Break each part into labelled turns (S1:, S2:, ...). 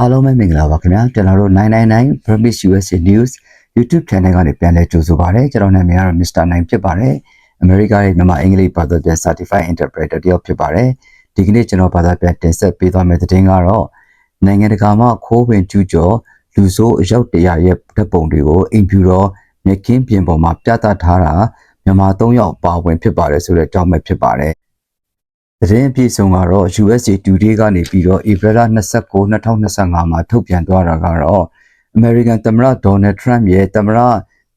S1: အားလုံးပဲမင်္ဂလာပါခင်ဗျာကျွန်တော်တို့999 Promise USA News YouTube Channel ကနေပြန်လည်ကြိုဆိုပါရစေကျွန်တော်နာမည်ကတော့ Mr. 9ဖြစ်ပါတယ်အမေရိကရဲ့မြန်မာအင်္ဂလိပ်ဘာသာပြန် Certified Interpreter တယောက်ဖြစ်ပါတယ်ဒီကနေ့ကျွန်တော်ဘာသာပြန်တင်ဆက်ပေးသွားမယ့်သတင်းကတော့နိုင်ငံတကာမှာခိုးဝင်ကျူးကျော်လူဆိုးအယောက်တရာရဲ့ဓာတ်ပုံတွေကိုအိမ်ဖြူတော်မြက်ခင်းပြင်ပေါ်မှာပြသထားတာမြန်မာ၃ယောက်ပါဝင်ဖြစ်ပါတယ်ဆိုတဲ့အကြောင်းပဲဖြစ်ပါတယ် သတင်းအပြည့်စုံကတော့ USA Today ကနေပြီးတော့ April 29 2025မှာထုတ်ပြန်သွားတာကတော့ American သမ္မတ Donald Trump ရဲ့သမ္မတ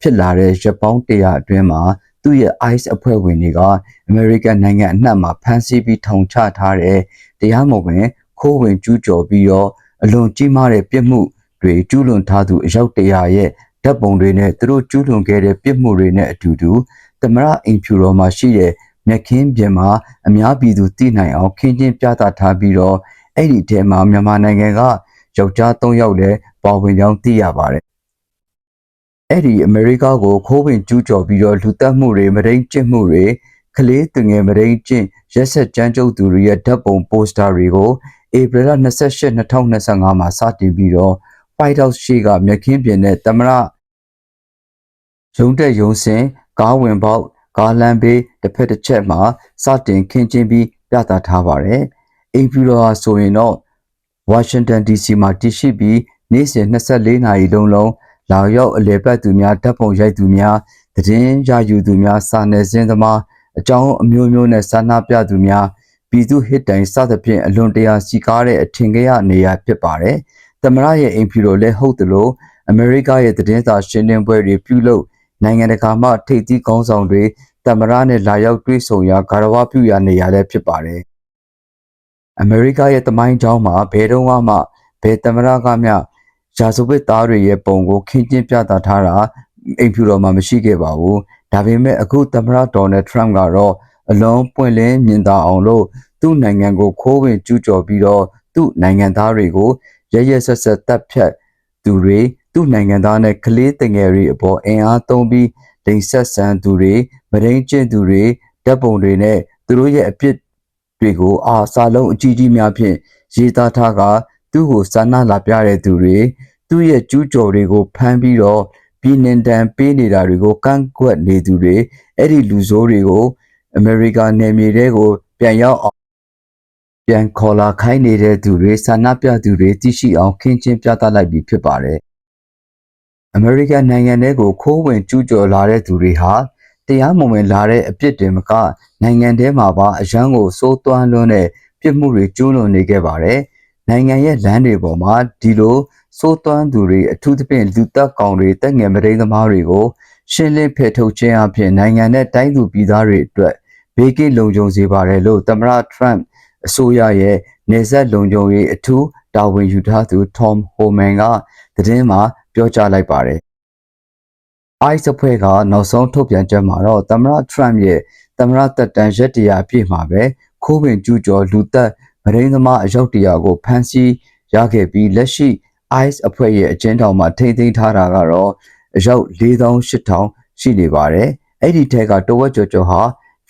S1: ဖြစ်လာတဲ့ရက်ပေါင်း100အတွင်းမှာသူ့ရဲ့ ICE အဖွဲ့ဝင်တွေက American နိုင်ငံအနှံ့မှာဖမ်းဆီးပြီးထောင်ချထားတဲ့တရားမဝင်ခိုးဝင်ကျူးကျော်ပြီးတော့အလွန်ကြီးမားတဲ့ပြစ်မှုတွေကျူးလွန်ထားသူအယောက်100ရဲ့ဓာတ်ပုံတွေနဲ့သူတို့ကျူးလွန်ခဲ့တဲ့ပြစ်မှုတွေနဲ့အတူတူသမ္မတအိမ်ဖြူတော်မှာရှိတဲ့ မြက်ခင်းပြင်မှာအများပြည်သူသိနိုင်အောင်ခင်းကျင်းပြသထားပြီးတော့အဲ့ဒီထဲမှာမြန်မာနိုင်ငံကယောက်ျား၃ယောက်လည်းပါဝင်ကြောင်းသိရပါတယ်။အဲ့ဒီအမေရိကကိုခိုးဝင်ကျူးကျော်ပြီးတော့လူတက်မှုတွေမရင်းကျင့်မှုတွေကလေးသူငယ်မရင်းကျင့်ရက်ဆက်ကြမ်းကြုတ်သူတွေရဲ့ဓာတ်ပုံပိုစတာတွေကိုဧပြီလ28 2025မှာစတင်ပြီးတော့ White House ရှိကမြက်ခင်းပြင်နဲ့သမ္မတရုံးတက်ရုံးစင်ကားဝင်ပေါက် ကားလမ်းဘေးတစ်ဖက်တစ်ချက်မှာစတင်ခင်းကျင်းပြီးပြသထားပါတယ်။အိမ်ဖြူတော်ဟာဆိုရင်တော့ Washington DC မှာတည်ရှိပြီးနေ့စဉ်24နာရီလုံးလုံးလာရောက်အလေပတ်သူများဓာတ်ပုံရိုက်သူများသတင်းရယူသူများစာနယ်ဇင်းသမားအကြောင်းအမျိုးမျိုးနဲ့စာနာပြသူများပြည်သူဟစ်တိုင်စသဖြင့်အလွန်တရာစီကားတဲ့အထင်ကြီးရနေရာဖြစ်ပါတယ်။သမရရဲ့အိမ်ဖြူတော်လည်းဟုတ်တယ်လို့အမေရိကရဲ့သတင်းစာရှင်းလင်းပွဲတွေပြုလုပ် နိုင်ငံတကာမှထိပ်သီးကောင်းဆောင်တွေတမရနဲ့လာရောက်တွေ့ဆုံရာဂါရဝပြုရာနေရာလည်းဖြစ်ပါတယ်။အမေရိကရဲ့တမိုင်းကြောင်းမှာဘယ်တော့မှဘယ်တမရကမျှရာဇဝတ်သားတွေရဲ့ပုံကိုခင်းကျင်းပြသထားတာအိမ်ဖြူတော်မှာမရှိခဲ့ပါဘူး။ဒါပေမဲ့အခုတမရဒေါ်နယ်ထရမ့်ကတော့အလုံးပွင့်လင်းမြင်သာအောင်လို့သူ့နိုင်ငံကိုခိုးဝင်ကျူးကျော်ပြီးတော့သူ့နိုင်ငံသားတွေကိုရရဆက်ဆက်တပ်ဖြတ်သူတွေ သူ့နိုင်ငံသားနဲ့ကလေးတငယ်တွေအပေါ်အင်အားသုံးပြီးလိန်ဆက်ဆန်သူတွေမရင်းကျင့်သူတွေဓာတ်ပုံတွေနဲ့သူတို့ရဲ့အပြစ်တွေကိုအာစာလုံးအကြီးကြီးများဖြင့်ရေးသားထားကသူ့ကိုစာနာလာပြတဲ့သူတွေသူ့ရဲ့ကျူးကျော်တွေကိုဖမ်းပြီးတော့ပြည်နှင်တန်ပေးနေတာတွေကိုကန့်ကွက်နေသူတွေအဲ့ဒီလူဆိုးတွေကိုအမေရိကန်နယ်မြေတွေကိုပြန်ရောက်အောင်ပြန်ခေါ်လာခိုင်းနေတဲ့သူတွေဆန္ဒပြသူတွေသိရှိအောင်ခင်းကျင်းပြသလိုက်ပြီးဖြစ်ပါတယ် အမေရိကန်နိုင်ငံထဲကိုခိုးဝင်ကျူးကျော်လာတဲ့သူတွေဟာတရားမဝင်လာတဲ့အပြစ်တင်မကနိုင်ငံထဲမှာပါအရန်ကိုစိုးသွမ်းလွန်းတဲ့ပြစ်မှုတွေကျူးလွန်နေခဲ့ပါတယ်။နိုင်ငံရဲ့လမ်းတွေပေါ်မှာဒီလိုစိုးသွမ်းသူတွေအထူးသဖြင့်လူသက်ကောင်တွေတက်ငယ်မတိန်သမားတွေကိုရှင်းလင်းဖယ်ထုတ်ခြင်းအပြင်နိုင်ငံနဲ့တိုင်းသူပြည်သားတွေအတွက်ဘေးကင်းလုံခြုံစေပါတယ်လို့သမ္မတထရမ့်အစိုးရရဲ့နေဆက်လုံခြုံရေးအထူးတာဝန်ယူထားသူ Tom Homan ကသတင်းမှာ ပြောကြားလိုက်ပါတယ်။ ICE အဖွဲ့ကနောက်ဆုံးထုတ်ပြန်ချက်မှာတော့သမ္မတ Trump ရဲ့သမ္မတသက်တမ်းရက်တရာပြည့်မှာပဲခိုးဝင်ကျူးကျော်လူသက်မရင်းသမားအယောက်တရာကိုဖမ်းဆီးရခဲ့ပြီးလက်ရှိ ICE အဖွဲ့ရဲ့အကျဉ်းထောင်မှာထိန်းသိမ်းထားတာကတော့အယောက်4800ရှိနေပါတယ်။အဲ့ဒီထက်ကတဝက်ကျော်ကျော်ဟာ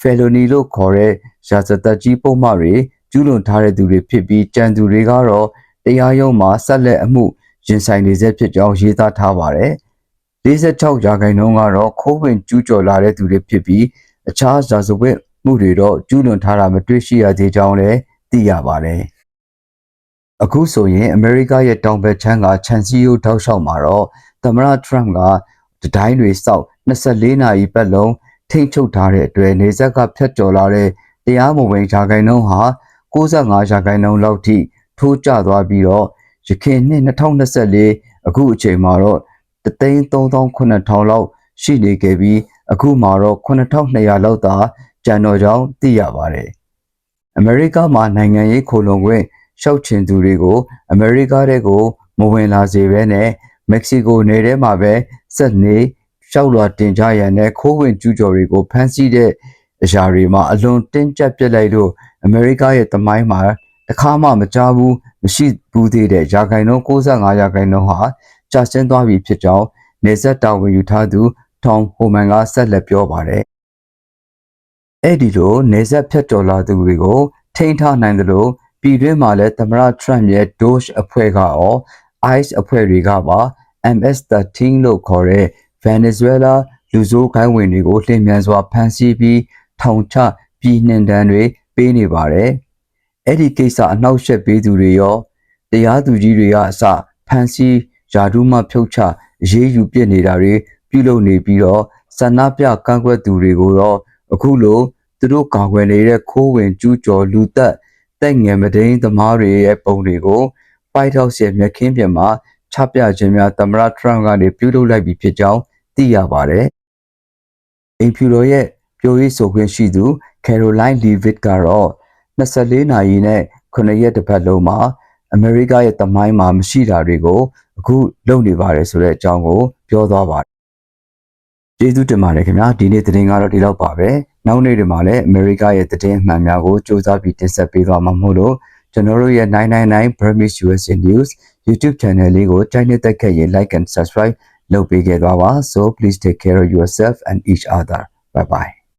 S1: felony လို့ခေါ်တဲ့ရာဇသက်ကြီးပုံမှန်တွေကျူးလွန်ထားတဲ့သူတွေဖြစ်ပြီးကြံသူတွေကတော့တရားရုံးမှာဆက်လက်အမှု ရင်ဆိုင်နေဆဲဖြစ်ကြောင်းရေးသားထားပါတယ်။46ရာခိုင်နှုန်းကတော့ခိုးဝင်ကျူးကျော်လာတဲ့သူတွေဖြစ်ပြီးအခြားဇာဇဝတ်မှုတွေတော့ကျူးလွန်ထားတာမတွေ့ရှိရသေးကြောင်းလည်းသိရပါတယ်။အခုဆိုရင်အမေရိကရဲ့တောင်ဘက်ချမ်းကခြံစည်းရိုးတောက်လျှောက်မှာတော့သမ္မတထရမ့်ကတတိုင်းတွေစောက်24နာရီပတ်လုံးထိမ့်ချုပ်ထားတဲ့အတွက်နေဆက်ကဖျက်ကျော်လာတဲ့တရားမဝင်ရာခိုင်နှုန်းဟာ65ရာခိုင်နှုန်းလောက်ထိထိုးကျသွားပြီးတော့ ရခိုင်နှစ်2024အခုအချိန်မှာတော့339,000လောက်ရှိနေခဲ့ပြီးအခုမှတော့9200လောက်သာကျန်တော့ကြောင်းသိရပါတယ်။အမေရိကမှာနိုင်ငံရေးခိုလုံခွင့်ရှောက်ချင်သူတွေကိုအမေရိကတဲ့ကိုမဝင်လာစေဘဲနဲ့မက္ကဆီကိုနေထဲမှာပဲစက်နေရှောက်လွာတင်ကြရန်နဲ့ခိုးဝင်ကျူးကျော်တွေကိုဖမ်းဆီးတဲ့အရာတွေမှာအလွန်တင်းကျပ်ပြစ်လိုက်လို့အမေရိကရဲ့တမိုင်းမှာ တစ်ခါမှမကြားဘူးမရှိဘူးသေးတဲ့ရာခိုင်နှုန်း65ရာခိုင်နှုန်းဟာကျဆင်းသွားပြီဖြစ်ကြောင်းနေဆက်တာဝန်ယူထားသူ Tom Homan ကဆက်လက်ပြောပါတယ်။အဲ့ဒီလိုနေဆက်ဖြတ်ကျော်လာသူတွေကိုထိန်းထားနိုင်တယ်လို့ပြည်တွင်းမှာလည်းသမ္မတ Trump ရဲ့ Doge အဖွဲ့ကရော ICE အဖွဲ့တွေကပါ MS-13 လို့ခေါ်တဲ့ Venezuela လူဆိုးခိုင်းဝင်တွေကိုလျင်မြန်စွာဖမ်းဆီးပြီးထောင်ချပြည်နှင်ဒဏ်တွေပေးနေပါတယ်။ အဲ့ဒီကိစ္စအနှောက်အယှက်ပေးသူတွေရောတရားသူကြီးတွေကအစဖမ်းဆီးယာဒူးမှဖြုတ်ချအရေးယူပြစ်နေတာတွေပြုလုပ်နေပြီးတော့ဆန္ဒပြကန့်ကွက်သူတွေကိုတော့အခုလိုသူတို့ကာကွယ်နေတဲ့ခိုးဝင်ကျူးကျော်လူသက်တက်ငယ်မဒိန်သမားတွေရဲ့ပုံတွေကို White House ရဲ့မြက်ခင်းပြင်မှာချပြခြင်းများသမ္မတ Trump ကနေပြုလုပ်လိုက်ပြီဖြစ်ကြောင်းသိရပါတယ်။အိမ်ဖြူတော်ရဲ့ပြောရေးဆိုခွင့်ရှိသူ Caroline Leavitt ကတော့ 24နာရီနဲ့9ရက်တစ်ပတ်လုံးမှာအမေရိကရဲ့တမိုင်းမှာမရှိတာတွေကိုအခုလုပ်နေပါတယ်ဆိုတဲ့အကြောင်းကိုပြောသွားပါတယ်။ကျေးဇူးတင်ပါတယ်ခင်ဗျာဒီနေ့သတင်းကတော့ဒီလောက်ပါပဲ။နောက်နေ့တွေမှာလည်းအမေရိကရဲ့သတင်းအမှန်များကိုစူးစမ်းပြီးတင်ဆက်ပေးသွားမှာမို့လို့ကျွန်တော်တို့ရဲ့999 Burmese USA News YouTube channel လေးကိုကြိုက်နေတဲ့ခဲ့ရင် like and subscribe လုပ်ပေးခဲ့သွားပါ so please take care of yourself and each other bye bye